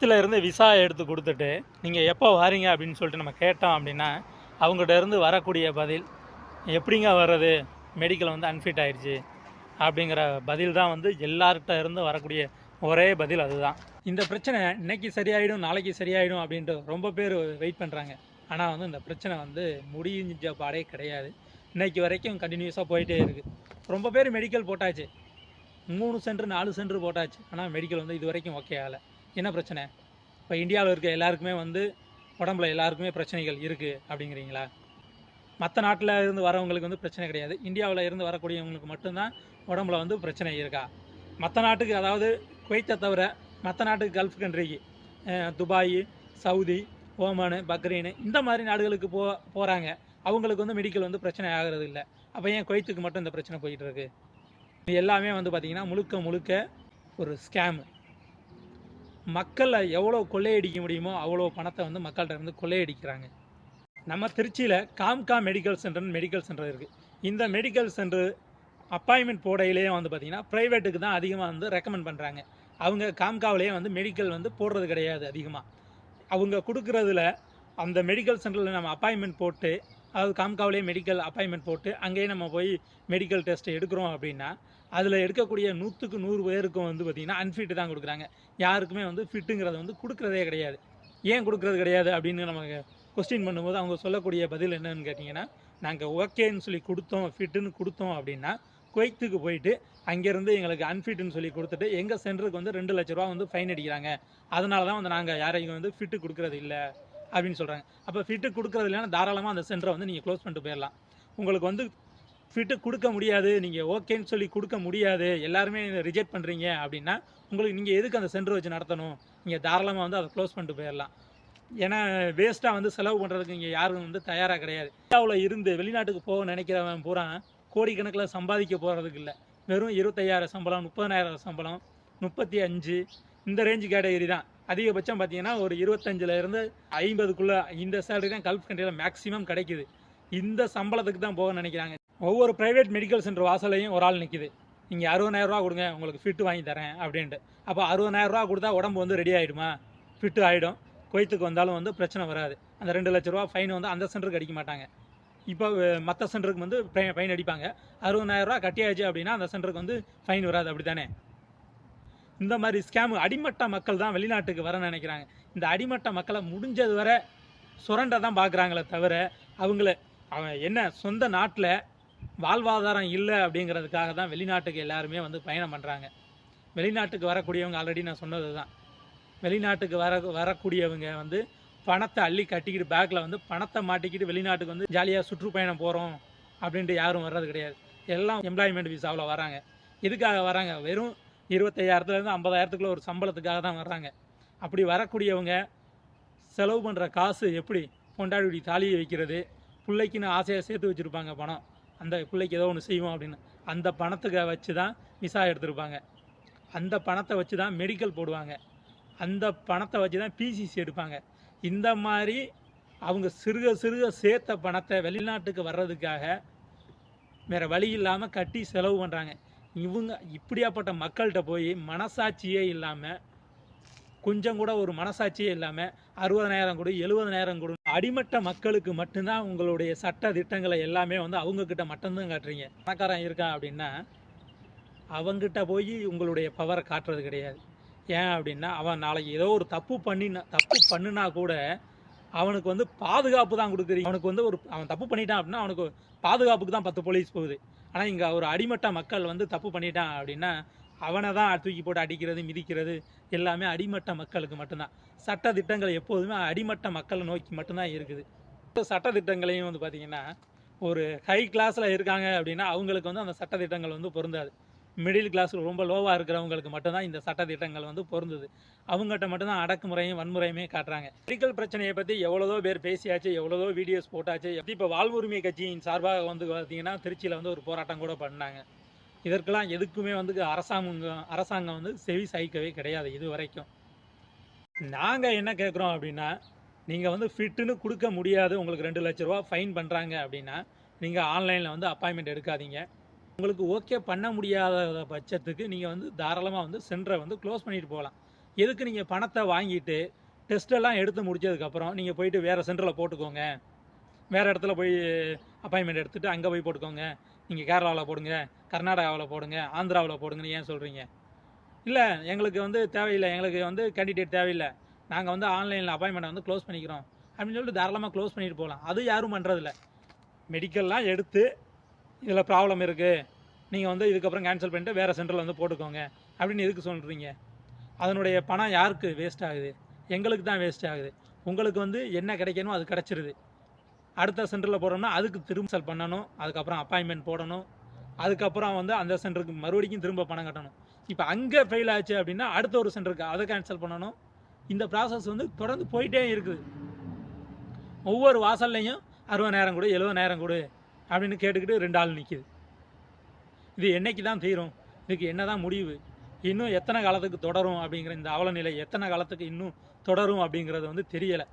இதில் இருந்து விசா எடுத்து கொடுத்துட்டு நீங்கள் எப்போ வாரீங்க? அப்படின்னு சொல்லிட்டு நம்ம கேட்டோம் அப்படின்னா அவங்ககிட்ட இருந்து வரக்கூடிய பதில் எப்படிங்க வர்றது? மெடிக்கல் வந்து அன்ஃபிட் ஆயிடுச்சு. அப்படிங்கிற பதில் தான் வந்து எல்லார்கிட்ட இருந்து வரக்கூடிய ஒரே பதில் அதுதான். இந்த பிரச்சனை இன்னைக்கு சரியாயிடும் நாளைக்கு சரியாயிடும் அப்படின்ட்டு ரொம்ப பேர் வெயிட் பண்ணுறாங்க ஆனால் வந்து இந்த பிரச்சனை வந்து முடிஞ்ச பாடே கிடையாது. இன்னைக்கு வரைக்கும் கண்டினியூஸாக போயிட்டே இருக்குது ரொம்ப பேர் மெடிக்கல் போட்டாச்சு. மூணு சென்ட்ரு நாலு சென்ட்ரு போட்டாச்சு. ஆனால் மெடிக்கல் வந்து இது வரைக்கும் ஓகே ஆகலை. என்ன பிரச்சனை? இப்போ இந்தியாவில் இருக்க எல்லாருக்குமே வந்து உடம்புல எல்லாருக்குமே பிரச்சனைகள் இருக்குது அப்படிங்கிறீங்களா? மற்ற நாட்டில் இருந்து வரவங்களுக்கு வந்து பிரச்சனை கிடையாது. இந்தியாவில் இருந்து வரக்கூடியவங்களுக்கு மட்டும்தான் உடம்புல வந்து பிரச்சனை இருக்கா? மற்ற நாட்டுக்கு அதாவது குவைத்தை தவிர மற்ற நாட்டுக்கு கல்ஃப் கண்ட்ரிக்கு துபாய் சவுதி ஓமானு பக்ரீனு இந்த மாதிரி நாடுகளுக்கு போ போகிறாங்க அவங்களுக்கு வந்து மெடிக்கல் வந்து பிரச்சனை ஆகிறது இல்லை. அப்போ ஏன் குவைத்துக்கு மட்டும் இந்த பிரச்சனை போயிட்டுருக்கு இது எல்லாமே வந்து பார்த்திங்கன்னா முழுக்க முழுக்க ஒரு ஸ்கேமு மக்களை எவ்வளோ கொள்ளையடிக்க முடியுமோ அவ்வளோ பணத்தை வந்து மக்கள்கிட்ட இருந்து கொள்ளையடிக்கிறாங்க. நம்ம திருச்சியில் காம்கா மெடிக்கல் சென்டர்னு மெடிக்கல் சென்டர் இருக்குது இந்த மெடிக்கல் சென்டர் அப்பாயின்மெண்ட் போடையிலேயே வந்து பார்த்திங்கன்னா ப்ரைவேட்டுக்கு தான் அதிகமாக வந்து ரெக்கமெண்ட் பண்ணுறாங்க அவங்க காம்காவிலேயே வந்து மெடிக்கல் வந்து போடுறது கிடையாது அதிகமாக அவங்க கொடுக்குறதுல அந்த மெடிக்கல் சென்டரில் நம்ம அப்பாயின்மெண்ட் போட்டு அதாவது காம்காவிலேயே மெடிக்கல் அப்பாயின்மெண்ட் போட்டு அங்கேயே நம்ம போய் மெடிக்கல் டெஸ்ட் எடுக்கிறோம் அப்படின்னா அதில் எடுக்கக்கூடிய நூற்றுக்கு நூறு பேருக்கும் வந்து பார்த்திங்கன்னா அன்ஃபிட் தான் கொடுக்குறாங்க. யாருக்குமே வந்து ஃபிட்டுங்கிறத வந்து கொடுக்குறதே கிடையாது. ஏன் கொடுக்குறது கிடையாது அப்படின்னு நமக்கு கொஸ்டின் பண்ணும்போது அவங்க சொல்லக்கூடிய பதில் என்னன்னு கேட்டிங்கன்னா நாங்கள் ஓகேன்னு சொல்லி கொடுத்தோம் ஃபிட்டுன்னு கொடுத்தோம் அப்படின்னா குவைத்துக்கு போயிட்டு அங்கேருந்து எங்களுக்கு அன்ஃபிட்னு சொல்லி கொடுத்துட்டு எங்கள் சென்டருக்கு வந்து ரெண்டு லட்ச ரூபா வந்து ஃபைன் அடிக்கிறாங்க. அதனால தான் வந்து நாங்கள் யாரையும் வந்து ஃபிட்டு கொடுக்குறது இல்லை. அப்படின்னு சொல்கிறாங்க அப்போ ஃபிட்டு கொடுக்குறது இல்லைன்னா தாராளமாக அந்த சென்டரை வந்து நீங்கள் க்ளோஸ் பண்ணிட்டு போயிடலாம். உங்களுக்கு வந்து ஃபிட்டு கொடுக்க முடியாது நீங்கள் ஓகேன்னு சொல்லி கொடுக்க முடியாது எல்லாருமே ரிஜெக்ட் பண்ணுறீங்க அப்படின்னா உங்களுக்கு நீங்கள் எதுக்கு அந்த சென்டர் வச்சு நடத்தணும்? நீங்கள் தாராளமாக வந்து அதை க்ளோஸ் பண்ணிட்டு போயிடலாம். ஏன்னா வேஸ்ட்டாக வந்து செலவு பண்ணுறதுக்கு இங்கே யாரும் வந்து தயாராக கிடையாது. இந்தியாவில் இருந்து வெளிநாட்டுக்கு போக நினைக்கிறவன் பூரா கோடிக்கணக்கில் சம்பாதிக்க போகிறதுக்கு இல்லை. வெறும் இருபத்தையாயிரம் சம்பளம் முப்பதனாயிரம் சம்பளம் முப்பத்தி அஞ்சு இந்த ரேஞ்சு கேட்டகரி தான். அதிகபட்சம் பார்த்தீங்கன்னா ஒரு இருபத்தஞ்சில் இருந்து ஐம்பதுக்குள்ளே இந்த சேலரி தான் கல்ஃப் கண்ட்ரியில் மேக்ஸிமம் கிடைக்குது. இந்த சம்பளத்துக்கு தான் போக நினைக்கிறாங்க. ஒவ்வொரு ப்ரைவேட் மெடிக்கல் சென்டர் வாசலையும் ஒரு ஆள் நிற்கிது நீங்கள் அறுபதாயிரரூவா கொடுங்க உங்களுக்கு ஃபிட்டு வாங்கி தரேன் அப்படின்ட்டு. அப்போ அறுபதாயிரரூவா கொடுத்தா உடம்பு வந்து ரெடி ஆகிடுமா ஃபிட்டு ஆகிடும் கொய்த்துக்கு வந்தாலும் வந்து பிரச்சனை வராது. அந்த ரெண்டு லட்ச ரூபா ஃபைன் வந்து அந்த சென்டருக்கு அடிக்க மாட்டாங்க. இப்போ மற்ற சென்டருக்கு வந்து ஃபைன் அடிப்பாங்க. அறுபதாயிரரூவா கட்டியாச்சு அப்படின்னா அந்த சென்டருக்கு வந்து ஃபைன் வராது. அப்படி தானே இந்த மாதிரி ஸ்கேம் அடிமட்ட மக்கள் தான் வெளிநாட்டுக்கு வர நினைக்கிறாங்க. இந்த அடிமட்ட மக்களை முடிஞ்சது வரை சுரண்ட தான் பார்க்குறாங்களே தவிர அவங்கள அவன் என்ன சொந்த நாட்டில் வாழ்வாதாரம் இல்லை அப்படிங்கிறதுக்காக தான் வெளிநாட்டுக்கு எல்லாருமே வந்து பயணம் பண்ணுறாங்க வெளிநாட்டுக்கு வரக்கூடியவங்க ஆல்ரெடி நான் சொன்னது தான். வெளிநாட்டுக்கு வர வரக்கூடியவங்க வந்து பணத்தை அள்ளி கட்டிக்கிட்டு பேக்கில் வந்து பணத்தை மாட்டிக்கிட்டு வெளிநாட்டுக்கு வந்து ஜாலியாக சுற்றுப்பயணம் போகிறோம் அப்படின்ட்டு யாரும் வர்றது கிடையாது. எல்லாம் எம்ப்ளாய்மெண்ட் விசாவில் வராங்க எதுக்காக வராங்க வெறும் இருபத்தையாயிரத்துலேருந்து ஐம்பதாயிரத்துக்குள்ள ஒரு சம்பளத்துக்காக தான் வர்றாங்க. அப்படி வரக்கூடியவங்க செலவு பண்ணுற காசு எப்படி? பொண்டாடி தாலியை வைக்கிறது பிள்ளைக்குன்னு ஆசையாக சேர்த்து வச்சுருப்பாங்க பணம். அந்த பிள்ளைக்கு ஏதோ ஒன்று செய்வோம் அப்படின்னு. அந்த பணத்துக்கு வச்சு தான் விசா எடுத்திருப்பாங்க. அந்த பணத்தை வச்சு தான் மெடிக்கல் போடுவாங்க. அந்த பணத்தை வச்சு தான் பிசிசி எடுப்பாங்க. இந்த மாதிரி அவங்க சிறுக சிறுக சேர்த்த பணத்தை வெளிநாட்டுக்கு வர்றதுக்காக வேறு வழி இல்லாமல் கட்டி செலவு பண்ணுறாங்க இவங்க இப்படியாப்பட்ட மக்கள்கிட்ட போய் மனசாட்சியே இல்லாமல் கொஞ்சம் கூட ஒரு மனசாட்சியே இல்லாமல் அறுபதனாயிரம் கொடு எழுபதனாயிரம் கொடு. அடிமட்ட மக்களுக்கு மட்டும்தான் உங்களுடைய சட்ட திட்டங்களை எல்லாமே வந்து அவங்கக்கிட்ட மட்டும்தான் காட்டுறீங்க. பணக்காரன் இருக்கான் அப்படின்னா அவங்ககிட்ட போய் உங்களுடைய பவரை காட்டுறது கிடையாது. ஏன் அப்படின்னா அவன் நாளைக்கு ஏதோ ஒரு தப்பு பண்ணினா தப்பு பண்ணுனா கூட அவனுக்கு வந்து பாதுகாப்பு தான் கொடுக்குறீங்க. அவனுக்கு வந்து ஒரு அவன் தப்பு பண்ணிட்டான் அப்படின்னா அவனுக்கு பாதுகாப்புக்கு தான் பத்து போலீஸ் போகுது. ஆனால் இங்கே ஒரு அடிமட்ட மக்கள் வந்து தப்பு பண்ணிட்டான் அப்படின்னா அவனை தான் தூக்கி போட்டு அடிக்கிறது மிதிக்கிறது எல்லாமே அடிமட்ட மக்களுக்கு மட்டும்தான். சட்ட திட்டங்கள் எப்போதுமே அடிமட்ட மக்களை நோக்கி மட்டும்தான் இருக்குது. சட்ட திட்டங்களையும் வந்து பார்த்திங்கன்னா ஒரு ஹை கிளாஸில் இருக்காங்க அப்படின்னா அவங்களுக்கு வந்து அந்த சட்ட திட்டங்கள் வந்து பொருந்தாது. மிடில் கிளாஸ் ரொம்ப லோவாக இருக்கிறவங்களுக்கு மட்டும்தான் இந்த சட்ட திட்டங்கள் வந்து பொருந்துது. அவங்ககிட்ட மட்டும்தான் அடக்குமுறையும் வன்முறையுமே காட்டுறாங்க. மெடிக்கல் பிரச்சனையை பற்றி எவ்வளோதோ பேர் பேசியாச்சு எவ்வளோதோ வீடியோஸ் போட்டாச்சு. எப்படி இப்போ வாழ்வுரிமை கட்சியின் சார்பாக வந்து பார்த்தீங்கன்னா திருச்சியில் வந்து ஒரு போராட்டம் கூட பண்ணாங்க. இதற்கெல்லாம் எதுக்குமே வந்து அரசாங்கம் அரசாங்கம் வந்து செவி சாய்க்கவே கிடையாது இது வரைக்கும் நாங்கள் என்ன கேட்குறோம் அப்படின்னா நீங்கள் வந்து ஃபிட்டுன்னு கொடுக்க முடியாது உங்களுக்கு ரெண்டு லட்ச ரூபா ஃபைன் பண்ணுறாங்க அப்படின்னா நீங்கள் ஆன்லைனில் வந்து அப்பாயின்மெண்ட் எடுக்காதீங்க. உங்களுக்கு ஓகே பண்ண முடியாத பட்சத்துக்கு நீங்கள் வந்து தாராளமாக வந்து சென்டரை வந்து க்ளோஸ் பண்ணிட்டு போகலாம். எதுக்கு நீங்கள் பணத்தை வாங்கிட்டு டெஸ்ட்டெல்லாம் எடுத்து முடிச்சதுக்கப்புறம் நீங்கள் போயிட்டு வேறு சென்டரில் போட்டுக்கோங்க. வேறு இடத்துல போய் அப்பாயின்மெண்ட் எடுத்துகிட்டு அங்கே போய் போட்டுக்கோங்க. நீங்கள் கேரளாவில் போடுங்க கர்நாடகாவில் போடுங்க ஆந்திராவில் போடுங்கன்னு ஏன் சொல்கிறீங்க இல்லை எங்களுக்கு வந்து தேவையில்லை எங்களுக்கு வந்து கேண்டிடேட் தேவையில்லை. நாங்கள் வந்து ஆன்லைனில் அப்பாயின்மெண்ட்டை வந்து க்ளோஸ் பண்ணிக்கிறோம். அப்படின்னு சொல்லிட்டு தாராளமாக க்ளோஸ் பண்ணிட்டு போகலாம். அது யாரும் பண்ணுறதில்ல மெடிக்கல்லாம் எடுத்து இதில் ப்ராப்ளம் இருக்குது நீங்கள் வந்து இதுக்கப்புறம் கேன்சல் பண்ணிட்டு வேறு சென்டரில் வந்து போட்டுக்கோங்க. அப்படின்னு எதுக்கு சொல்கிறீங்க அதனுடைய பணம் யாருக்கு வேஸ்ட் ஆகுது? எங்களுக்கு தான் வேஸ்ட் ஆகுது. உங்களுக்கு வந்து என்ன கிடைக்கணுமோ அது கிடச்சிருது. அடுத்த சென்டரில் போகிறோம்னா அதுக்கு திரும்ப செல் பண்ணணும். அதுக்கப்புறம் அப்பாயின்மெண்ட் போடணும். அதுக்கப்புறம் வந்து அந்த சென்டருக்கு மறுபடியும் திரும்ப பணம் கட்டணும். இப்போ அங்கே ஃபெயில் ஆச்சு அப்படின்னா அடுத்த ஒரு சென்டருக்கு அதை கேன்சல் பண்ணணும். இந்த ப்ராசஸ் வந்து தொடர்ந்து போயிட்டே இருக்குது. ஒவ்வொரு வாசல்லையும் அறுபதாயிரம் கொடு எழுபதாயிரம் கொடு. அப்படின்னு கேட்டுக்கிட்டு ரெண்டு ஆள் நிற்கிது இது என்னைக்கு தான் தீரும்? இதுக்கு என்ன தான் முடிவு? இன்னும் எத்தனை காலத்துக்கு தொடரும் அப்படிங்கிற இந்த அவலநிலை எத்தனை காலத்துக்கு இன்னும் தொடரும் அப்படிங்கிறது வந்து தெரியலை.